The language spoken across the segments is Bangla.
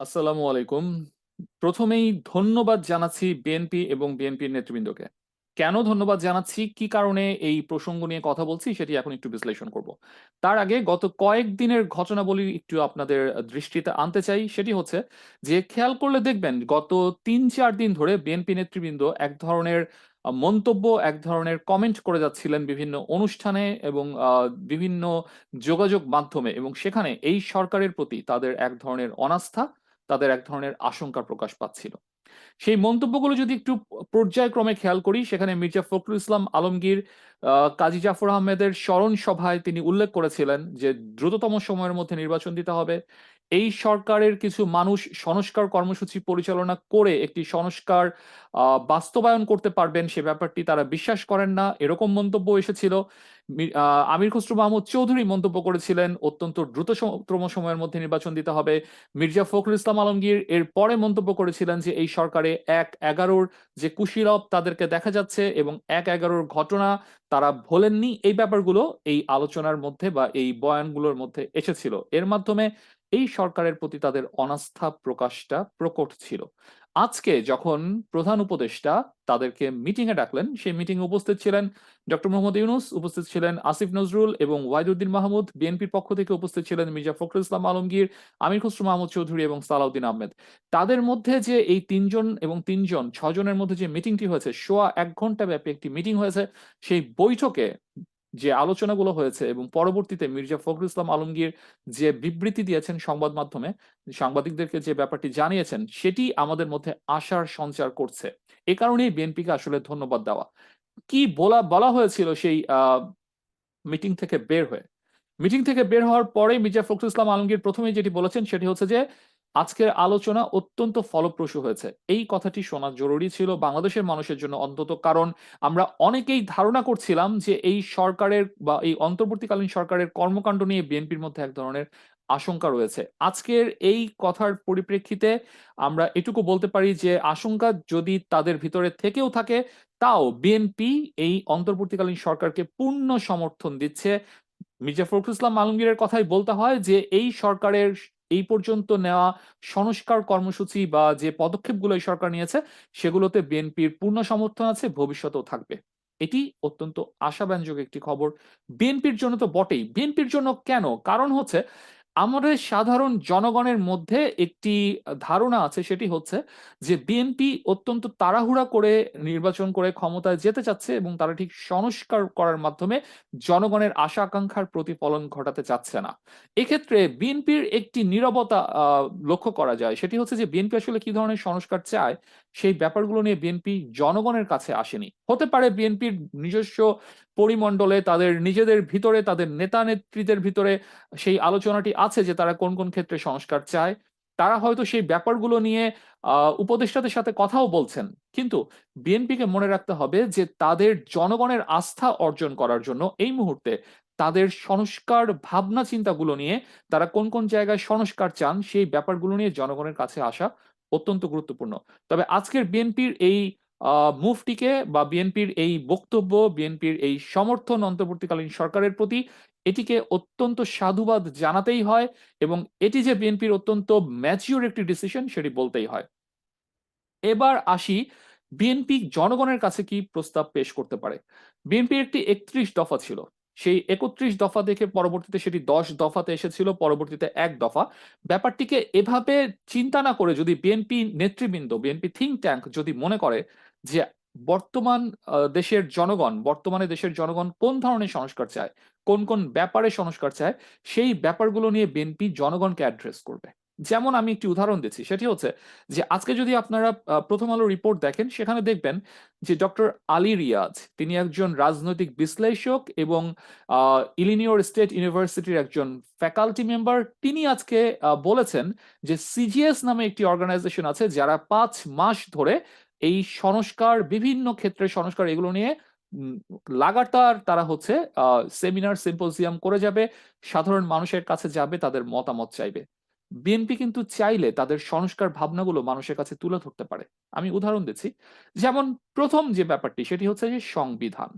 আসসালামু আলাইকুম। প্রথমেই ধন্যবাদ জানাচ্ছি বিএনপি এবং বিএনপির নেতৃবৃন্দকে। কেন ধন্যবাদ জানাচ্ছি, কি কারণে এই প্রসঙ্গ নিয়ে কথা বলছি সেটি এখন একটু বিশ্লেষণ করব। তার আগে গত কয়েকদিনের ঘটনাবলী একটু আপনাদের দৃষ্টিতে আনতে চাই। সেটি হচ্ছে যে খেয়াল করলে দেখবেন গত ৩-৪ দিন ধরে বিএনপি নেতৃবৃন্দ এক ধরনের মন্তব্য, এক ধরনের কমেন্ট করে যাচ্ছিলেন বিভিন্ন অনুষ্ঠানে এবং বিভিন্ন যোগাযোগ মাধ্যমে এবং সেখানে এই সরকারের প্রতি তাদের এক ধরনের অনাস্থা তাদের এক ধরনের আশঙ্কা প্রকাশ পাচ্ছিল। সেই মন্তব্যগুলো যদি একটু পর্যায়ক্রমে খেয়াল করি, সেখানে মির্জা ফখরুল ইসলাম আলমগীর কাজী জাফর আহমেদের স্মরণ সভায় তিনি উল্লেখ করেছিলেন যে, দ্রুততম সময়ের মধ্যে নির্বাচন দিতে হবে। এই সরকারের কিছু মানুষ সংস্কার কর্মসূচি পরিচালনা করে একটি সংস্কার বাস্তবায়ন করতে পারবেন সে ব্যাপারটি তারা বিশ্বাস করেন না। এরকম মন্তব্য এসেছিল। আমির খসরু মাহমুদ চৌধুরী মন্তব্য করেছিলেন অত্যন্ত দ্রুত স সময়ের মধ্যে নির্বাচন দিতে হবে। মির্জা ফখরুল ইসলাম আলমগীর এর পরে মন্তব্য করেছিলেন যে, এই সরকারে এক এগারোর যে কুশীলব তাদেরকে দেখা যাচ্ছে এবং এক এগারোর ঘটনা তারা ভোলেননি। এই ব্যাপারগুলো এই আলোচনার মধ্যে বা এই বয়ানগুলোর মধ্যে এসেছিল। এর মাধ্যমে এই সরকারের প্রতি তাদের অনাস্থা প্রকাশটা প্রকট ছিল। আজকে যখন প্রধান উপদেষ্টা তাদেরকে মিটিং এ ডাকলেন, সেই মিটিং এ উপস্থিত ছিলেন ডক্টর মোহাম্মদ ইউনুস, উপস্থিত ছিলেন আসিফ নজরুল এবং ওয়াহিদুদ্দিন মাহমুদ। বিএনপির পক্ষ থেকে উপস্থিত ছিলেন মির্জা ফখরুল ইসলাম আলমগীর, আমির খসরু মাহমুদ চৌধুরী এবং সালাউদ্দিন আহমেদ। তাদের মধ্যে যে এই তিনজন এবং ৩ জন ৬ জনের মধ্যে যে মিটিংটি হয়েছে, সোয়া এক ঘণ্টা ব্যাপী একটি মিটিং হয়েছে। সেই বৈঠকে যে আলোচনাগুলো হয়েছে এবং পরবর্তীতে মির্জা ফখরুল ইসলাম আলমগীর যে বিবৃতি দিয়েছেন সংবাদ মাধ্যমে, সাংবাদিকদেরকে যে ব্যাপারটি জানিয়েছেন, সেটি আমাদের মধ্যে আশার সঞ্চার করছে। এ কারণেই বিএনপিকে আসলে ধন্যবাদ দেওয়া। কি বলা বলা হয়েছিল সেই মিটিং থেকে বের হয়ে? মিটিং থেকে বের হওয়ার পরে মির্জা ফখরুল ইসলাম আলমগীর ১ম এই যেটি বলেছেন সেটি হচ্ছে যে, আজকের আলোচনা অত্যন্ত ফলপ্রসূ হয়েছে। এই কথাটি শোনা জরুরি ছিল বাংলাদেশের মানুষের জন্য অন্তত। কারণ আমরা অনেকেই ধারণা করছিলাম যে, এই সরকারের বা এই অন্তর্বর্তীকালীন সরকারের কর্মকাণ্ড নিয়ে বিএনপির মধ্যে এক ধরনের আশঙ্কা রয়েছে। আজকের এই কথার পরিপ্রেক্ষিতে আমরা এটুকু বলতে পারি যে, আশঙ্কা যদি তাদের ভিতরে থেকেও থাকে, তাও বিএনপি এই অন্তর্বর্তীকালীন সরকারকে পূর্ণ সমর্থন দিচ্ছে। মির্জা ফখরুল ইসলাম আলমগীরের কথাই বলতে হয় যে, এই সরকারের এই পর্যন্ত নেওয়া সংস্কার কর্মসূচি বা যে পদক্ষেপগুলো এই সরকার নিয়েছে, সেগুলোতে বিএনপির পূর্ণ সমর্থন আছে, ভবিষ্যতেও থাকবে। এটি অত্যন্ত আশাব্যঞ্জক একটি খবর। বিএনপির জন্য তো বটেই। বিএনপির জন্য কেন? কারণ হচ্ছে আমাদের সাধারণ জনগণের মধ্যে একটি ধারণা আছে সেটি হচ্ছে যে, বিএনপি অত্যন্ত তাড়াহুড়া করে নির্বাচন করে ক্ষমতায় যেতে চাচ্ছে এবং তারা ঠিক সংস্কার করার মাধ্যমে জনগণের আশা আকাঙ্ক্ষার প্রতিফলন ঘটাতে চাচ্ছে না। এক্ষেত্রে বিএনপির একটি নীরবতা লক্ষ্য করা যায়। সেটি হচ্ছে যে, বিএনপি আসলে কি ধরনের সংস্কার চায়, সেই ব্যাপারগুলো নিয়ে বিএনপি জনগণের কাছে আসেনি। হতে পারে বিএনপির নিজস্ব পরিমণ্ডলে তাদের নিজেদের ভিতরে তাদের নেতা-নেত্রীদের ভিতরে সেই আলোচনাটি আছে যে, তারা কোন, কোন ক্ষেত্রে সংস্কার চায়। তারা হয়তো সেই ব্যাপারগুলো নিয়ে উপদেষ্টাদের সাথে কথাও বলছেন। কিন্তু বিএনপিকে মনে রাখতে হবে যে, তাদের জনগণের আস্থা অর্জন করার জন্য এই মুহূর্তে তাদের সংস্কার ভাবনা চিন্তাগুলো নিয়ে তারা কোন, কোন জায়গায় সংস্কার চান, সেই ব্যাপারগুলো নিয়ে জনগণের কাছে আসা অত্যন্ত গুরুত্বপূর্ণ। তবে আজকের বিএনপির এই মুভটিকে বা বিএনপির এই বক্তব্য, বিএনপির এই সমর্থন অন্তর্বর্তীকালীন সরকারের প্রতি, এটিকে অত্যন্ত সাধুবাদ জানাতেই হয় এবং এটি যে বিএনপির অত্যন্ত ম্যাচিউর একটি ডিসিশন সেটি বলতেই হয়। এবার আসি বিএনপি জনগণের কাছে কি প্রস্তাব পেশ করতে পারে। বিএনপির একটি ৩১ দফা ছিল। সেই ৩১ দফা দেখে পরবর্তীতে সেটি ১০ দফাতে এসেছিল, পরবর্তীতে এক দফা। ব্যাপারটিকে এভাবে চিন্তা না করে যদি বিএনপি নেতৃবৃন্দ, বিএনপি থিঙ্ক ট্যাঙ্ক যদি মনে করে যে, বর্তমান দেশের জনগণ, বর্তমানে দেশের জনগণ কোন ধরনের সংস্কার চায়, কোন, কোন ব্যাপারে সংস্কার চায়, সেই ব্যাপারগুলো নিয়ে বিএনপি জনগণকে অ্যাড্রেস করবে। যেমন আমি একটি উদাহরণ দিচ্ছি। সেটি হচ্ছে যে, আজকে যদি আপনারা ১ম আলো রিপোর্ট দেখেন, সেখানে দেখবেন যে, ডক্টর আলী রিয়াজ তিনি একজন রাজনৈতিক বিশ্লেষক এবং ইলিনিয়র স্টেট ইউনিভার্সিটির একজন ফ্যাকাল্টি মেম্বার। তিনি আজকে বলেছেন যে, সিজিএস নামে একটি অর্গানাইজেশন আছে যারা পাঁচ মাস ধরে এই সংস্কার, বিভিন্ন ক্ষেত্রে সংস্কার এগুলো নিয়ে লাগাতার তারা হচ্ছে সেমিনার, সিম্পোজিয়াম করে যাবে। সাধারণ মানুষের কাছে যাবে, তাদের মতামত চাইবে। বিএনপি কিন্তু চাইলে তাদের সংস্কার ভাবনাগুলো মানুষের কাছে তুলে ধরতে পারে। আমি উদাহরণ দিচ্ছি। যেমন প্রথম যে ব্যাপারটি সেটি হচ্ছে যে সংবিধান।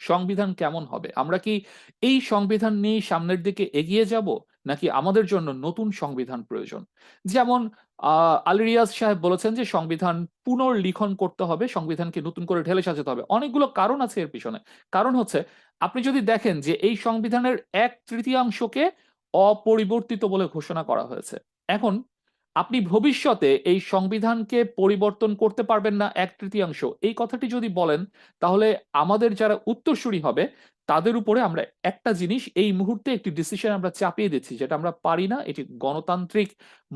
সংবিধান কেমন হবে? আমরা কি এই সংবিধান নিয়েই সামনের দিকে এগিয়ে যাব? নাকি আমাদের জন্য নতুন সংবিধান প্রয়োজন? যেমন আহ আলী রিয়াজ সাহেব বলেছেন যে সংবিধান পুনর্লিখন করতে হবে, সংবিধানকে নতুন করে ঢেলে সাজাতে হবে। অনেকগুলো কারণ আছে এর পিছনে। কারণ হচ্ছে, আপনি যদি দেখেন যে এই সংবিধানের এক তৃতীয়াংশকে অপরিবর্তিত বলে ঘোষণা করা হয়েছে, এখন আপনি ভবিষ্যতে এই সংবিধানকে পরিবর্তন করতে পারবেন না এক তৃতীয়াংশ। এই কথাটি যদি বলেন, তাহলে আমাদের যারা উত্তরসূরি হবে তাদের উপরে আমরা একটা জিনিস এই মুহূর্তে একটি ডিসিশন আমরা চাপিয়ে দিচ্ছি, যেটা আমরা পারি না, এটি গণতান্ত্রিক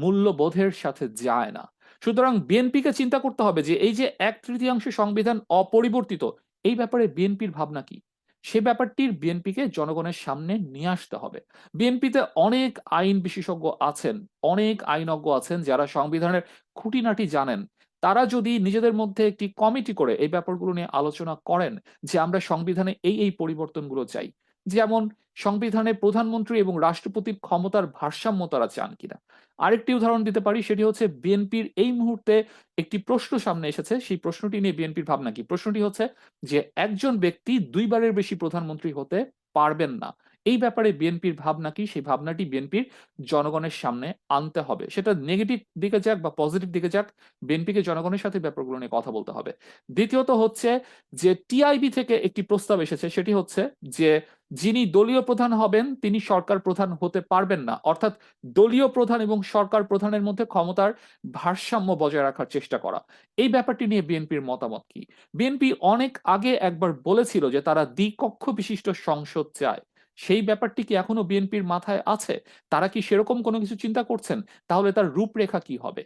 মূল্যবোধের সাথে যায় না। সুতরাং বিএনপিকে চিন্তা করতে হবে যে এই যে এক তৃতীয়াংশ সংবিধান অপরিবর্তিত, এই ব্যাপারে বিএনপির ভাবনা কি? সে ব্যাপারটির বিএনপিকে জনগণের সামনে নিয়ে আসতে হবে। বিএনপিতে অনেক আইন বিশেষজ্ঞ আছেন, অনেক আইনজ্ঞ আছেন যারা সংবিধানের খুঁটিনাটি জানেন। তারা যদি নিজেদের মধ্যে একটি কমিটি করে এই ব্যাপারগুলো নিয়ে আলোচনা করেন যে আমরা সংবিধানে এই এই পরিবর্তনগুলো চাই, যেমন সংবিধানে প্রধানমন্ত্রী এবং রাষ্ট্রপতির ক্ষমতার ভারসাম্য তারা চান কিনা। আরেকটি উদাহরণ দিতে পারি, সেটি হচ্ছে বিএনপির এই মুহূর্তে একটি প্রশ্ন সামনে এসেছে, সেই প্রশ্নটি নিয়ে বিএনপির ভাবনা কি? প্রশ্নটি হচ্ছে যে একজন ব্যক্তি দুইবারের বেশি প্রধানমন্ত্রী হতে পারবেন না। এই ব্যাপারে বিএনপির ভাবনা কি? সেই ভাবনাটি বিএনপির জনগণের সামনে আনতে হবে। সেটা নেগেটিভ দিকে যাক বা পজিটিভ দিকে যাক, বিএনপিকে জনগণের সাথে ব্যাপারগুলো নিয়ে কথা বলতে হবে। দ্বিতীয়ত হচ্ছে যে টিআইবি থেকে একটি প্রস্তাব এসেছে, সেটি হচ্ছে যে যিনি দলীয় প্রধান হবেন, তিনি সরকার প্রধান হতে পারবেন না। অর্থাৎ দলীয় প্রধান এবং সরকার প্রধানের মধ্যে ক্ষমতার ভারসাম্য বজায় রাখার চেষ্টা করা। এই ব্যাপারটি নিয়ে বিএনপির মতামত কি? বিএনপি অনেক আগে একবার বলেছিল যে তারা দ্বিকক্ষ বিশিষ্ট সংসদ চায়। সেই ব্যাপারটি কি এখনও বিএনপির মাথায় আছে? তারা কি সেরকম কোনো কিছু চিন্তা করছেন? তাহলে তার রূপরেখা কি হবে?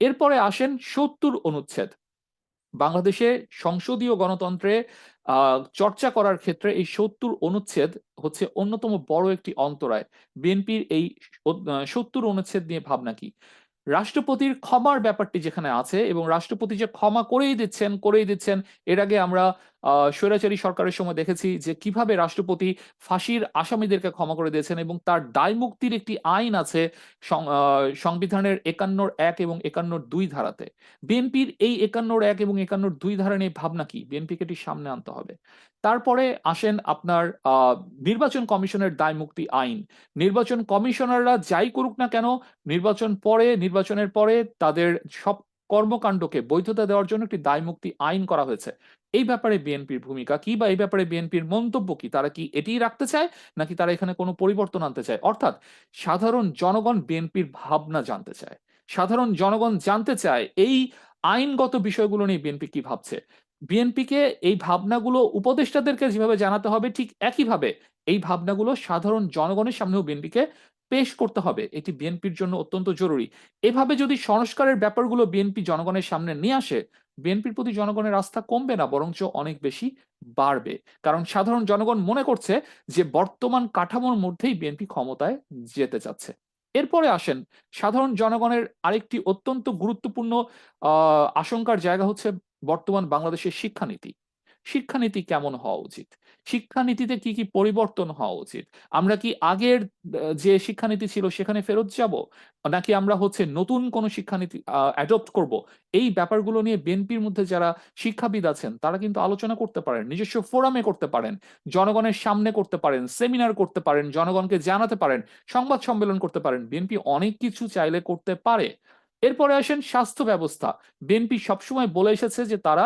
এরপরে আসেন সত্তর অনুচ্ছেদ। বাংলাদেশে সংসদীয় গণতন্ত্রে চর্চা করার ক্ষেত্রে এই সত্তর অনুচ্ছেদ হচ্ছে অন্যতম বড় একটি অন্তরায়। বিএনপির এই সত্তর অনুচ্ছেদ নিয়ে ভাবনা কি? রাষ্ট্রপতির ক্ষমার ব্যাপারটি যেখানে আছে এবং রাষ্ট্রপতি যে ক্ষমা করেই দিচ্ছেন করেই দিচ্ছেন, এর আগে আমরা স্বৈরাচারী সরকারের সময় দেখেছি যে কীভাবে রাষ্ট্রপতি ফাঁসির আসামিদেরকে ক্ষমা করে দিয়েছেন এবং তার দায় মুক্তির একটি আইন আছে সংবিধানের একান্নর এক এবং একান্নর দুই ধারাতে। বিএনপির এই একান্নর এক এবং একান্নর দুই ধারা নিয়ে ভাবনা কি? বিএনপিকে সামনে আনতে হবে। তারপরে আসেন আপনার নির্বাচন কমিশনের দায় মুক্তি আইন। নির্বাচন কমিশনাররা যাই করুক না কেন, নির্বাচন পরে, নির্বাচনের পরে তাদের সব কর্মকাণ্ডকে বৈধতা দেওয়ার জন্য একটি দায় মুক্তি আইন করা হয়েছে। এই ব্যাপারে বিএনপির ভূমিকা কি বা এই ব্যাপারে বিএনপির মন্তব্য কি? তারা কি এটিই রাখতে চায় নাকি তারা এখানে কোনো পরিবর্তন আনতে চায়? অর্থাৎ সাধারণ জনগণ বিএনপির ভাবনা জানতে চায়। সাধারণ জনগণ জানতে চায় এই আইনগত বিষয়গুলো নিয়ে বিএনপি কি ভাবছে। বিএনপিকে এই ভাবনাগুলো উপদেষ্টাদেরকে যেভাবে জানাতে হবে ঠিক একইভাবে এই ভাবনাগুলো সাধারণ জনগণের সামনেও বিএনপিকে পেশ করতে হবে। এটি বিএনপির জন্য অত্যন্ত জরুরি। এভাবে যদি সংস্কারের ব্যাপারগুলো বিএনপি জনগণের সামনে নিয়ে আসে, বিএনপির প্রতি জনগণের আস্থা কমবে না, বরঞ্চ অনেক বেশি বাড়বে। কারণ সাধারণ জনগণ মনে করছে যে, বর্তমান কাঠামোর মধ্যেই বিএনপি ক্ষমতায় যেতে চাচ্ছে। এরপরে আসেন, সাধারণ জনগণের আরেকটি অত্যন্ত গুরুত্বপূর্ণ, আহ, আশঙ্কার জায়গা হচ্ছে বর্তমান বাংলাদেশের শিক্ষানীতি। শিক্ষানীতি কেমন হওয়া উচিত? শিক্ষানীতিতে কি কি পরিবর্তন হওয়া উচিত? আমরা কি আগের যে শিক্ষানীতি ছিল সেখানে ফেরত যাব? নাকি আমরা হচ্ছে নতুন কোন শিক্ষানীতি অ্যাডপ্ট করব? এই ব্যাপারগুলো নিয়ে বিএনপির মধ্যে যারা শিক্ষাবিদ আছেন, তারা কিন্তু আলোচনা করতে পারেন, নিজস্ব ফোরামে করতে পারেন, জনগণের সামনে করতে পারেন, সেমিনার করতে পারেন, জনগণকে জানাতে পারেন, সংবাদ সম্মেলন করতে পারেন। বিএনপি অনেক কিছু চাইলে করতে পারে। এরপরে আসেন স্বাস্থ্য ব্যবস্থা। বিএনপি সবসময় বলে এসেছে যে তারা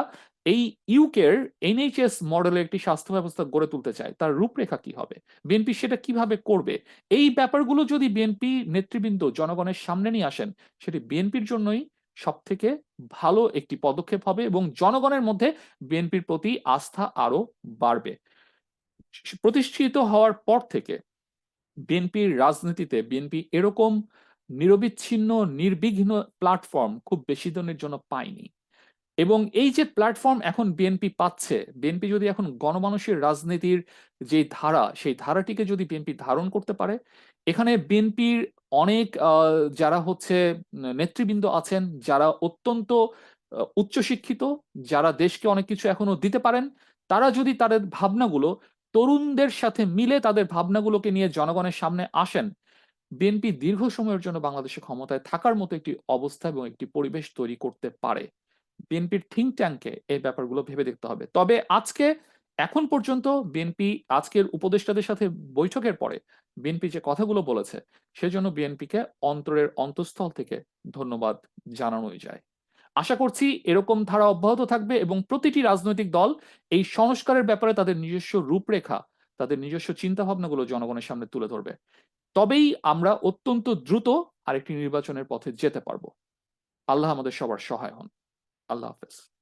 এই ইউকের এনএইচএস মডেলের একটি স্বাস্থ্য ব্যবস্থা গড়ে তুলতে চায়। তার রূপরেখা কি হবে? বিএনপি সেটা কীভাবে করবে? এই ব্যাপারগুলো যদি বিএনপি নেতৃবৃন্দ, জনগণের সামনে নিয়ে আসেন, সেটি বিএনপির জন্যই সব থেকে ভালো একটি পদক্ষেপ হবে এবং জনগণের মধ্যে বিএনপির প্রতি আস্থা আরও বাড়বে। প্রতিষ্ঠিত হওয়ার পর থেকে বিএনপির রাজনীতিতে বিএনপি এরকম নিরবিচ্ছিন্ন, নির্বিঘ্ন প্ল্যাটফর্ম খুব বেশি দিনের জন্য পায়নি এবং এই যে প্ল্যাটফর্ম এখন বিএনপি পাচ্ছে বিএনপি যদি এখন গণমানুষের রাজনীতির যে ধারা, সেই ধারাটিকে যদি বিএনপি ধারণ করতে পারে, এখানে বিএনপির অনেক যারা হচ্ছে নেতৃবৃন্দ আছেন, যারা অত্যন্ত উচ্চশিক্ষিত, যারা দেশকে অনেক কিছু এখনও দিতে পারেন, তারা যদি তাদের ভাবনাগুলো তরুণদের সাথে মিলে তাদের ভাবনাগুলোকে নিয়ে জনগণের সামনে আসেন বিএনপি দীর্ঘ সময়ের জন্য বাংলাদেশে ক্ষমতায় থাকার মতো একটি অবস্থা এবং একটি পরিবেশ তৈরি করতে পারে। বিএনপির থিঙ্ক ট্যাঙ্কে এই ব্যাপারগুলো ভেবে দেখতে হবে। তবে আজকে, এখন পর্যন্ত বিএনপি আজকের উপদেষ্টাদের সাথে বৈঠকের পরে বিএনপি যে কথাগুলো বলেছে, সেজন্য বিএনপিকে অন্তরের অন্তঃস্থল থেকে ধন্যবাদ জানানোই যায়। আশা করছি এরকম ধারা অব্যাহত থাকবে এবং প্রতিটি রাজনৈতিক দল এই সংস্কারের ব্যাপারে তাদের নিজস্ব রূপরেখা, তাদের নিজস্ব চিন্তা ভাবনাগুলো জনগণের সামনে তুলে ধরবে। তবেই আমরা অত্যন্ত দ্রুত আরেকটি নির্বাচনের পথে যেতে পারব। আল্লাহ আমাদের সবার সহায় হন। আল্লাহ হাফেজ।